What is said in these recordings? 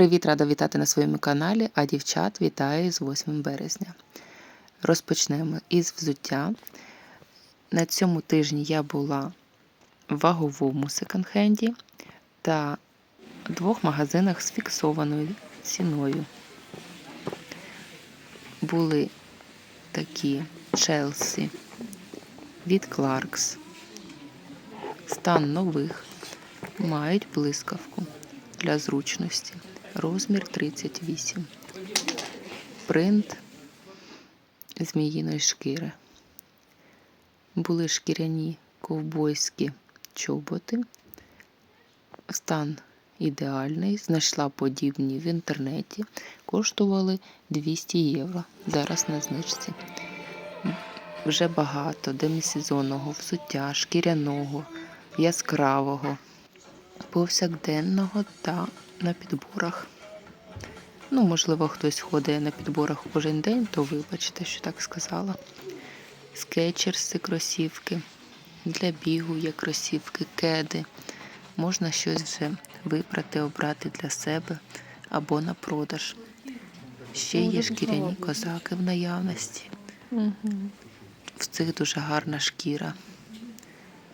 Привіт, рада вітати на своєму каналі, а дівчат вітаю з 8 березня. Розпочнемо із взуття. На цьому тижні я була в ваговому секонд-хенді та двох магазинах з фіксованою ціною. Були такі Челсі від Clarks. Стан нових мають блискавку для зручності. Розмір 38. Принт зміїної шкіри. Були шкіряні ковбойські чоботи. Стан ідеальний. Знайшла подібні в інтернеті. Коштували 200 євро. Зараз на знижці. Вже багато демісезонного взуття, шкіряного, яскравого, повсякденного та на підборах. Ну, можливо, хтось ходить на підборах кожен день, то вибачте, що так сказала. Скетчерси, кросівки. Для бігу є кросівки, кеди. Можна щось вже вибрати, обрати для себе або на продаж. Ще є шкіряні козаки в наявності. В цих дуже гарна шкіра.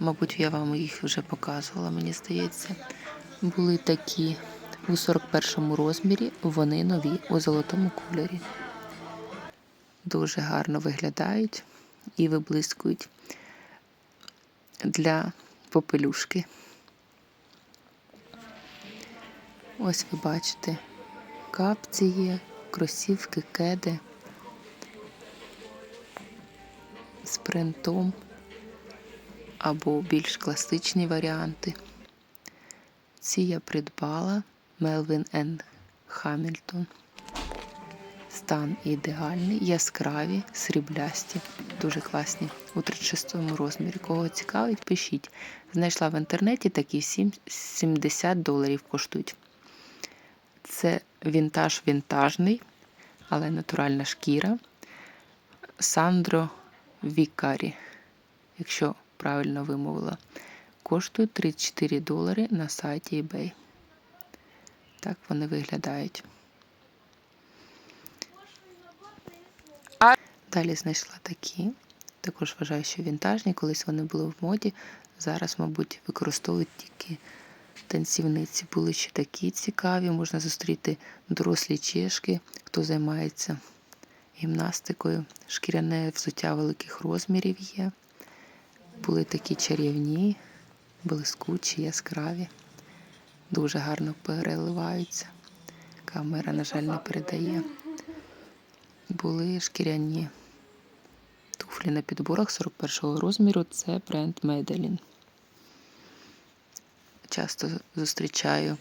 Мабуть, я вам їх вже показувала, мені здається. Були такі у 41-му розмірі, вони нові у золотому кольорі. Дуже гарно виглядають і виблискують для попелюшки. Ось ви бачите, капці є, кросівки, кеди з принтом або більш класичні варіанти. Ці я придбала Melvin and Hamilton. Стан ідеальний, яскраві, сріблясті, дуже класні. У 36 розмірі. Кого цікавить, пишіть. Знайшла в інтернеті такі 70 доларів коштують. Це вінтаж вінтажний, але натуральна шкіра. Сандро Вікарі, якщо правильно вимовила, коштує 34 долари на сайті eBay. Так вони виглядають. Далі знайшла такі. Також вважаю, що вінтажні. Колись вони були в моді. Зараз, мабуть, використовують тільки танцівниці. Були ще такі цікаві. Можна зустріти дорослі чешки, хто займається гімнастикою. Шкіряне взуття великих розмірів є. Були такі чарівні, блискучі, яскраві. Дуже гарно переливаються. Камера, на жаль, не передає. Були шкіряні туфлі на підборах 41 розміру. Це бренд Меделін. Часто зустрічаю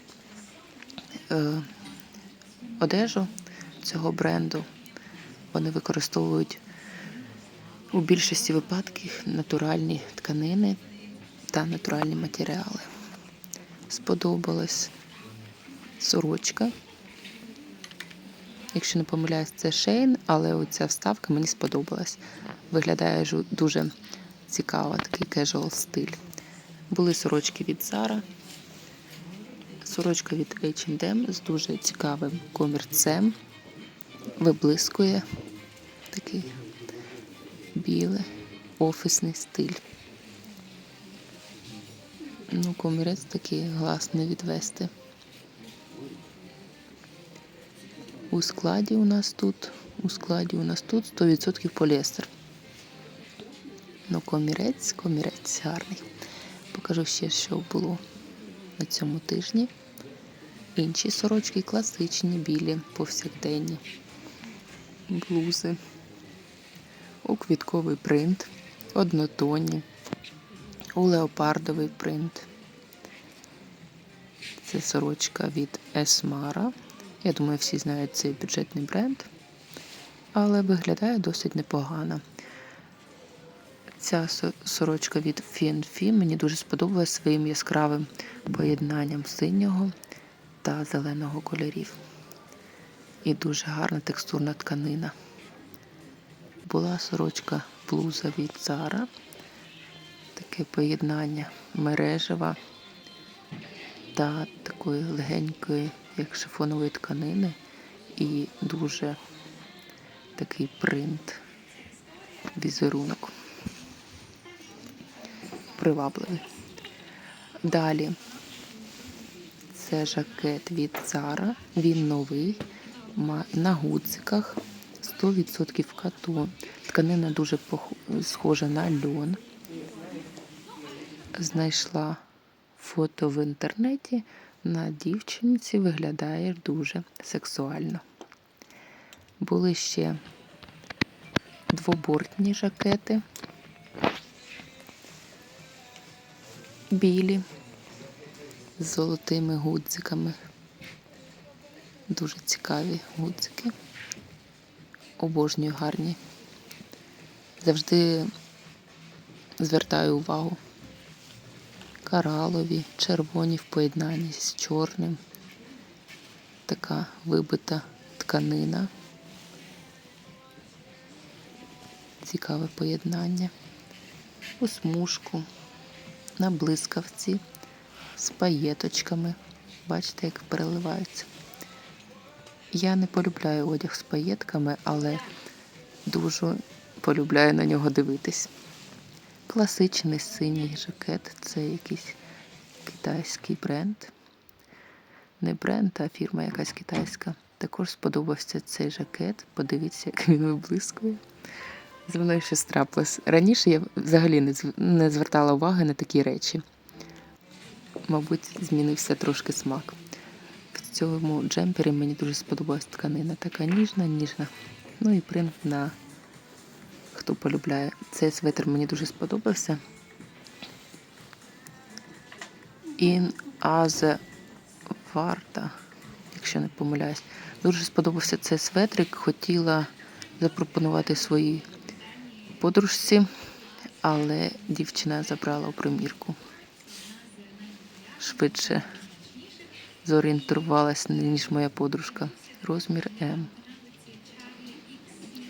е, одежу цього бренду. Вони використовують у більшості випадків натуральні тканини та натуральні матеріали. Сподобалась сорочка. Якщо не помиляюсь, це шейн, але оця вставка мені сподобалась. Виглядає дуже цікаво, такий casual стиль. Були сорочки від Zara, сорочка від H&M з дуже цікавим комірцем. Виблискує такий білий офісний стиль. Ну, комірець такий глас не відвести. У складі у нас тут, у складі у нас тут 100% поліестер. Ну, комірець, комірець гарний. Покажу ще, що було на цьому тижні. Інші сорочки класичні, білі, повсякденні, блузи, у квітковий принт, однотонні, у леопардовий принт. Це сорочка від Esmara. Я думаю, всі знають цей бюджетний бренд, але виглядає досить непогано. Ця сорочка від Фінфі мені дуже сподобалась своїм яскравим поєднанням синього та зеленого кольорів. І дуже гарна текстурна тканина. Була сорочка блуза від Zara. Таке поєднання мережева та такої легенької як шифонової тканини, і дуже такий принт, візерунок. Привабливий. Далі це жакет від Zara. Він новий, на гудзиках, 100% катон. Тканина дуже схожа на льон. Знайшла фото в інтернеті. На дівчинці виглядає дуже сексуально. Були ще двобортні жакети. Білі з золотими гудзиками. Дуже цікаві гудзики. Обожнюю гарні. Завжди звертаю увагу. Коралові, червоні в поєднанні з чорним. Така вибита тканина. Цікаве поєднання. У смужку, на блискавці, з паєточками. Бачите, як переливаються. Я не полюбляю одяг з паєтками, але дуже полюбляю на нього дивитись. Класичний синій жакет це якийсь китайський бренд. Не бренд, а фірма якась китайська. Також сподобався цей жакет. Подивіться, як він виблискує. Зі мною щось трапилось. Раніше я взагалі не звертала уваги на такі речі. Мабуть, змінився трошки смак. Цьому джемпері мені дуже сподобалась тканина. Така ніжна, ніжна. Ну і принт на хто полюбляє. Цей светр мені дуже сподобався. In Aze Варта, якщо не помиляюсь. Дуже сподобався цей светрик. Хотіла запропонувати своїй подружці, але дівчина забрала у примірку. Швидше зорієнтувалась, ніж моя подружка. Розмір М.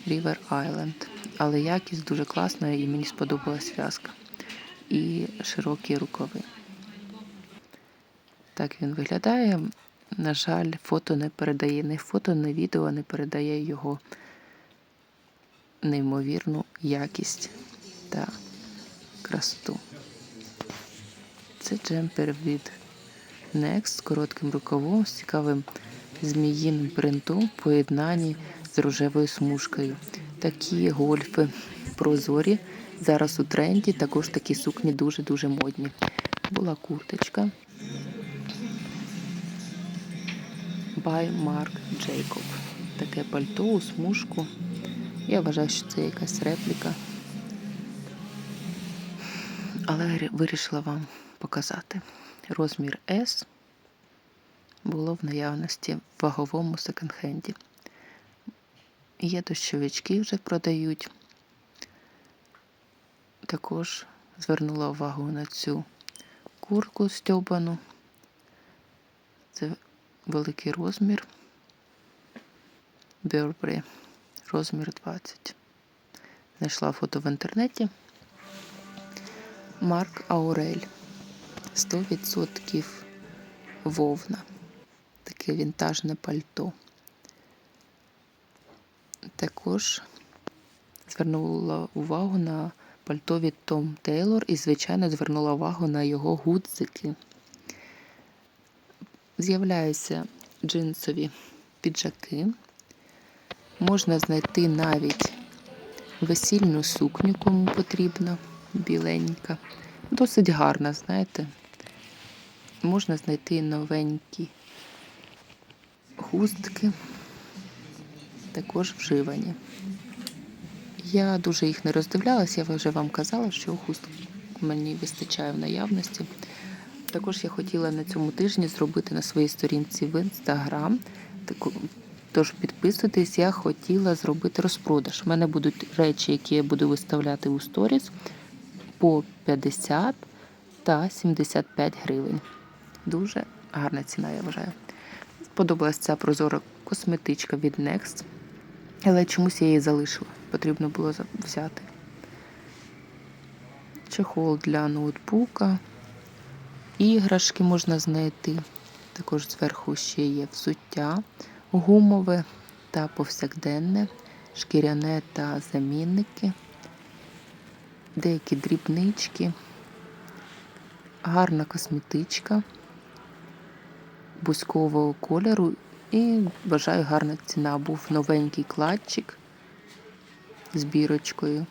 River Island. Але якість дуже класна і мені сподобалась в'язка. І широкі рукави. Так він виглядає. На жаль, фото не передає ні фото, ні відео не передає його неймовірну якість та красоту. Це джемпер від Next з коротким рукавом, з цікавим зміїним принтом в поєднанні з рожевою смужкою. Такі гольфи прозорі. Зараз у тренді також такі сукні дуже-дуже модні. Була курточка. By Marc Jacob. Таке пальто у смужку. Я вважаю, що це якась репліка. Але вирішила вам показати. Розмір S було в наявності в ваговому секонд-хенді. Є дощовички вже продають. Також звернула увагу на цю курку стьобану. Це великий розмір. Burberry. Розмір 20. Знайшла фото в інтернеті. Марк Аурель. 100% вовна. Таке вінтажне пальто. Також звернула увагу на пальто від Том Тейлор і, звичайно, звернула увагу на його гудзики. З'являються джинсові піджаки. Можна знайти навіть весільну сукню, кому потрібна, біленька. Досить гарна, знаєте. Можна знайти новенькі хустки, також вживані. Я дуже їх не роздивлялась, я вже вам казала, що хусток мені вистачає в наявності. Також я хотіла на цьому тижні зробити на своїй сторінці в інстаграм. Тож підписуйтесь, я хотіла зробити розпродаж. У мене будуть речі, які я буду виставляти у сторіс по 50 та 75 гривень. Дуже гарна ціна, я вважаю. Сподобалась ця прозора косметичка від Next, але чомусь я її залишила. Потрібно було взяти. Чехол для ноутбука. Іграшки можна знайти. Також зверху ще є взуття гумове та повсякденне, шкіряне та замінники, деякі дрібнички, гарна косметичка бузькового кольору і бажаю гарна ціна. Був новенький кладчик з бірочкою.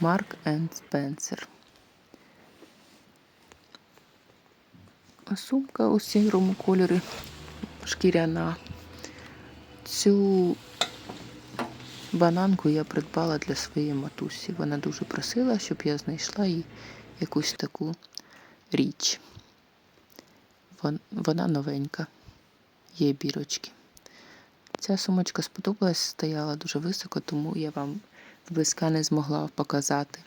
Марк енд Спенсер. Сумка у сірому кольорі шкіряна. Цю бананку я придбала для своєї матусі. Вона дуже просила, щоб я знайшла їй якусь таку річ. Вона новенька, є бірочки. Ця сумочка сподобалась, стояла дуже високо, тому я вам зблизька не змогла показати.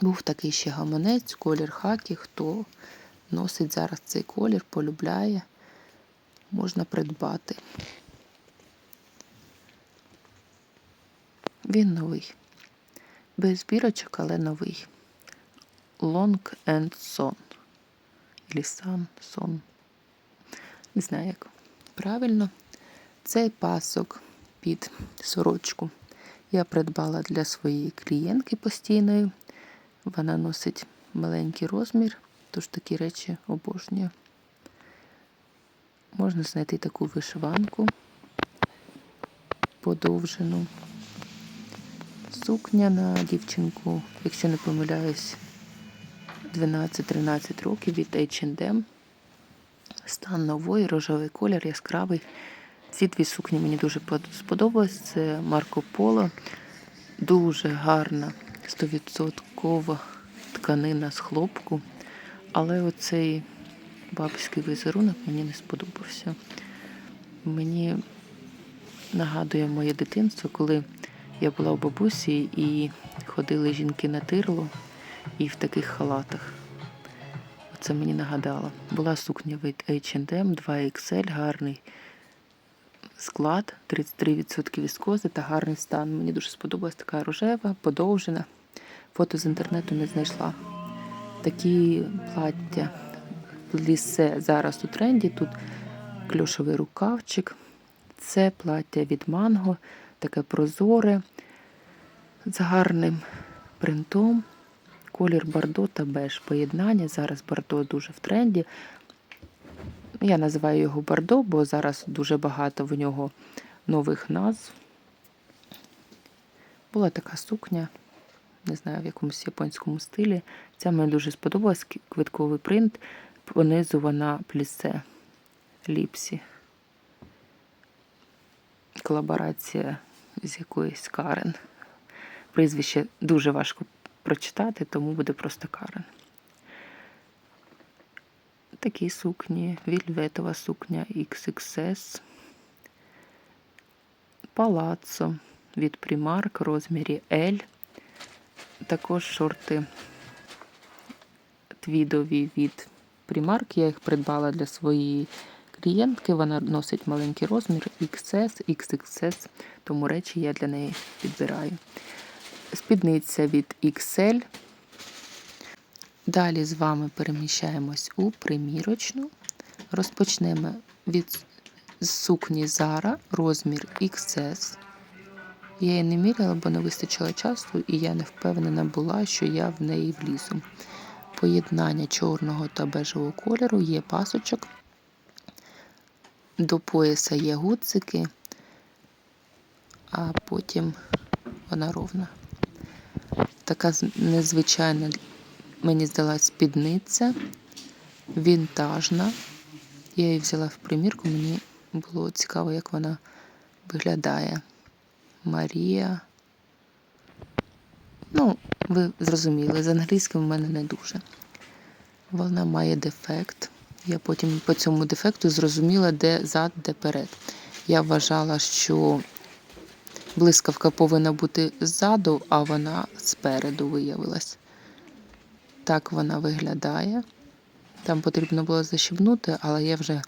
Був такий ще гаманець, колір хакі. Хто носить зараз цей колір, полюбляє, можна придбати. Він новий. Без бірочок, але новий. Long and Son. Sun, Son. Не знаю, як правильно. Цей пасок під сорочку я придбала для своєї клієнтки постійної. Вона носить маленький розмір, тож такі речі обожнює. Можна знайти таку вишиванку подовжену. Сукня на дівчинку, якщо не помиляюсь, 12-13 років від H&M. Стан новий, рожевий колір, яскравий. Ці дві сукні мені дуже под- сподобались. Це Марко Поло. Дуже гарна, 100% тканина з хлопку. Але оцей бабський візерунок мені не сподобався. Мені нагадує моє дитинство, коли я була у бабусі і ходили жінки на тирло і в таких халатах. Це мені нагадало. Була сукня від H&M 2XL, гарний склад, 33% віскози та гарний стан. Мені дуже сподобалась така рожева, подовжена. Фото з інтернету не знайшла. Такі плаття лісе зараз у тренді. Тут кльошовий рукавчик. Це плаття від манго, таке прозоре, з гарним принтом. Колір бордо та беж. Поєднання. Зараз бордо дуже в тренді. Я називаю його бордо, бо зараз дуже багато в нього нових назв. Була така сукня, не знаю, в якомусь японському стилі. Ця мені дуже сподобалась. Квитковий принт. Понизу вона плісе ліпсі. Колаборація з якоюсь Карен. Прізвище дуже важко прочитати, тому буде просто Карен. Такі сукні, вільветова сукня XXS, Палаццо від Primark в розмірі L. Також шорти твідові від Primark. Я їх придбала для своєї клієнтки. Вона носить маленький розмір XS, XXS, тому речі я для неї підбираю. Спідниця від XL. Далі з вами переміщаємось у примірочну. Розпочнемо від сукні Zara, розмір XS. Я її не міряла, бо не вистачило часу, і я не впевнена була, що я в неї влізу. Поєднання чорного та бежевого кольору є пасочок. До пояса є гудзики, а потім вона ровна. Така незвичайна, мені здалась спідниця, вінтажна. Я її взяла в примірку, мені було цікаво, як вона виглядає. Марія. Ну, ви зрозуміли, з англійським в мене не дуже. Вона має дефект. Я потім по цьому дефекту зрозуміла, де зад, де перед. Я вважала, що блискавка повинна бути ззаду, а вона спереду виявилась. Так вона виглядає. Там потрібно було защібнути, але я вже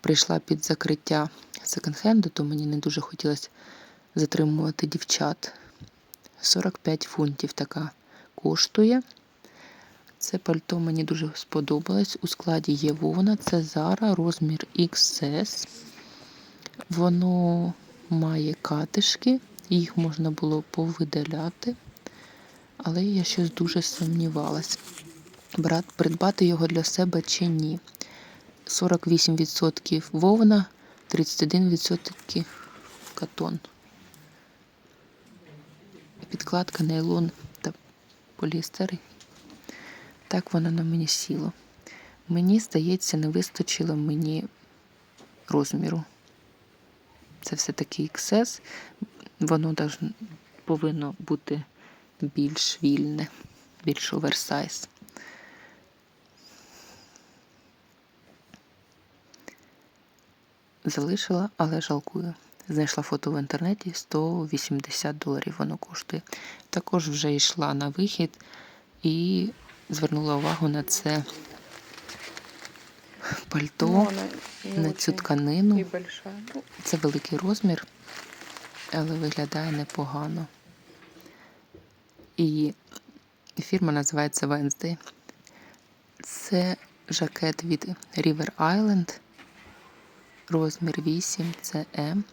прийшла під закриття секонд-хенду, то мені не дуже хотілося затримувати дівчат. 45 фунтів така коштує. Це пальто мені дуже сподобалось. У складі є вовна, це Zara, розмір XS. Воно має катишки, їх можна було повидаляти, але я щось дуже сумнівалась, брат, придбати його для себе чи ні. 48% вовна, 31% катон. Підкладка, нейлон та поліестер. Так воно на мені сіло. Мені здається, не вистачило мені розміру. Це все-таки XS. Воно повинно бути більш вільне, більш оверсайз. Залишила, але жалкую. Знайшла фото в інтернеті 180 доларів воно коштує. Також вже йшла на вихід і звернула увагу на це пальто, Ну, она не на цю тканину. Ну, Це великий розмір, але виглядає непогано. І фірма називається Wednesday. Це жакет від River Island. Розмір 8 це М.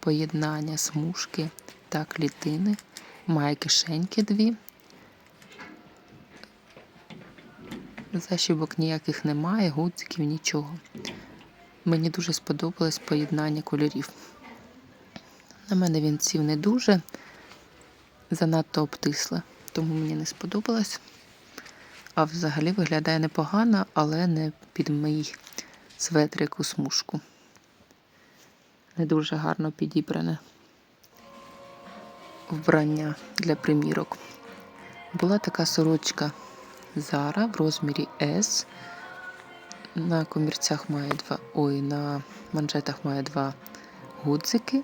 Поєднання смужки та клітини. Має кишеньки дві. Защібок ніяких немає, гудзиків, нічого. Мені дуже сподобалось поєднання кольорів. На мене він сів не дуже, занадто обтисле, тому мені не сподобалось. А взагалі виглядає непогано, але не під мій светрик у смужку. Не дуже гарно підібране вбрання для примірок. Була така сорочка Zara в розмірі S. На комірцях має два. Ой, на манжетах має два гудзики.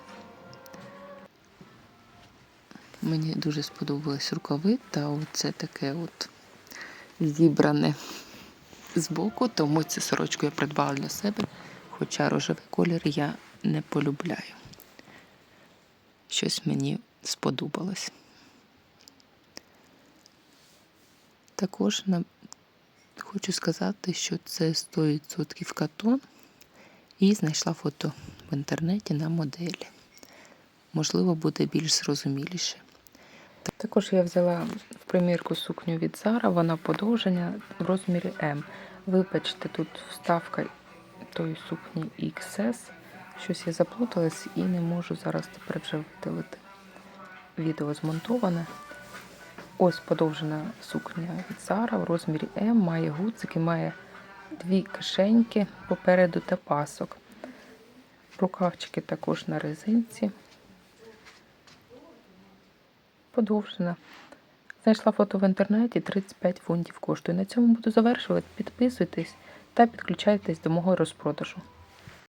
Мені дуже сподобались рукави, та оце таке от зібране збоку, тому цю сорочку я придбала для себе, хоча рожевий колір я не полюбляю. Щось мені сподобалось. Також Хочу сказати, що це 100% катон і знайшла фото в інтернеті на моделі. Можливо, буде більш зрозуміліше. Також я взяла в примірку сукню від Zara, вона подовження в розмірі М. Вибачте, тут вставка тої сукні XS. Щось я заплуталась і не можу зараз тепер вже видалити. Відео змонтоване. Ось подовжена сукня від Zara в розмірі М, має гудзики, має дві кишеньки попереду та пасок. Рукавчики також на резинці. Подовжена. Знайшла фото в інтернеті 35 фунтів коштує. На цьому буду завершувати. Підписуйтесь та підключайтесь до мого розпродажу.